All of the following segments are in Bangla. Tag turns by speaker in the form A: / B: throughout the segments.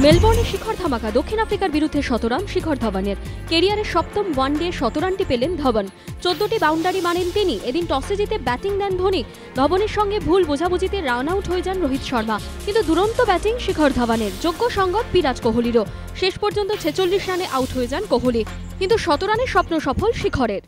A: মেলবোর্নে শিখর ধামাকা, দক্ষিণ আফ্রিকার বিরুদ্ধে শতরান শিখর ধবনের। কেরিয়ারের সপ্তম ওয়ানডে শতরানটি পেলেন ধবন। চোদ্দটি বাউন্ডারি মানেন তিনি। এদিন টসে জিতে ব্যাটিং দেন ধোনি। ধবনের সঙ্গে ভুল বোঝাবুঝিতে রান আউট হয়ে যান রোহিত শর্মা। কিন্তু দুরন্ত ব্যাটিং শিখর ধবনের। যোগ্য সঙ্গত বিরাট কোহলিরও। শেষ পর্যন্ত ছেচল্লিশ রানে আউট হয়ে যান কোহলি। কিন্তু শতরানের স্বপ্ন সফল শিখরের।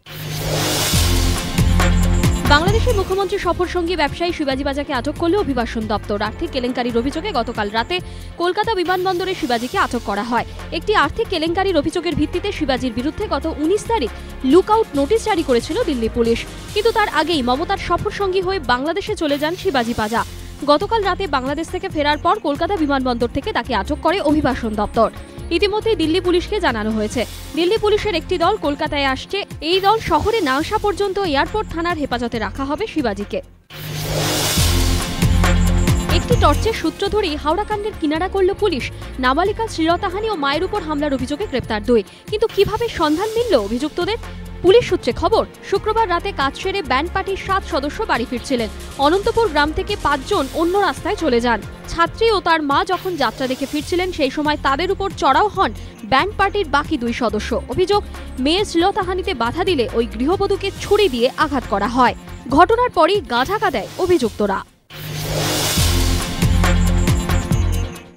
A: বাংলাদেশের মুখ্যমন্ত্রী সফর সঙ্গী ব্যবসায়ী শিবাজি বাজাকে আটক করল অভিবাসন দপ্তর আর্থিক কেলেঙ্কারির অভিযোগে গতকাল রাতে কলকাতা বিমানবন্দরে শিবাজিকে আটক করা হয়। একটি আর্থিক কেলেঙ্কারির অভিযোগের ভিত্তিতে শিবাজির বিরুদ্ধে গত উনিশ তারিখ লুকআউট নোটিশ জারি করেছিল দিল্লি পুলিশ। কিন্তু তার আগেই মমতার সফর সঙ্গী হয়ে বাংলাদেশে চলে যান শিবাজি বাজা গতকাল রাতে বাংলাদেশ থেকে ফেরার পর কলকাতা বিমানবন্দর থেকে তাকে আটক করে অভিবাসন দপ্তর। ইতিমধ্যে দিল্লি পুলিশকে জানানো হয়েছে। দিল্লি পুলিশের একটি দল কলকাতায় আসছে। এই দল শহরে না আসা পর্যন্ত এয়ারপোর্ট থানার হেফাজতে রাখা হবে শিবাজিকে। একটি টর্চের সূত্র ধরেই হাওড়াকাণ্ডের কিনারা করল পুলিশ। নাবালিকা শ্রীলতাহানি ও মায়ের উপর হামলার অভিযোগে গ্রেপ্তার দুই। কিন্তু কীভাবে সন্ধান মিলল অভিযুক্তদের? পুলিশ সূত্রে খবর, শুক্রবার রাতে কাজ সেরে ব্যান্ড পার্টির সাত সদস্য বাড়ি ফিরছিলেন। অনন্তপুর গ্রাম থেকে পাঁচজন অন্য রাস্তায় চলে যান। ছাত্রী ও তার মা যখন যাত্রা দেখে ফিরছিলেন, সেই সময় তাদের উপর চড়াও হন ব্যান্ড পার্টির বাকি দুই সদস্য। অভিযোগ, মেয়ে শ্লীলতাহানিতে বাধা দিলে ওই গৃহবধূকে ছুরি দিয়ে আঘাত করা হয়। ঘটনার পরই গা ঢাকা দেয় অভিযুক্তরা।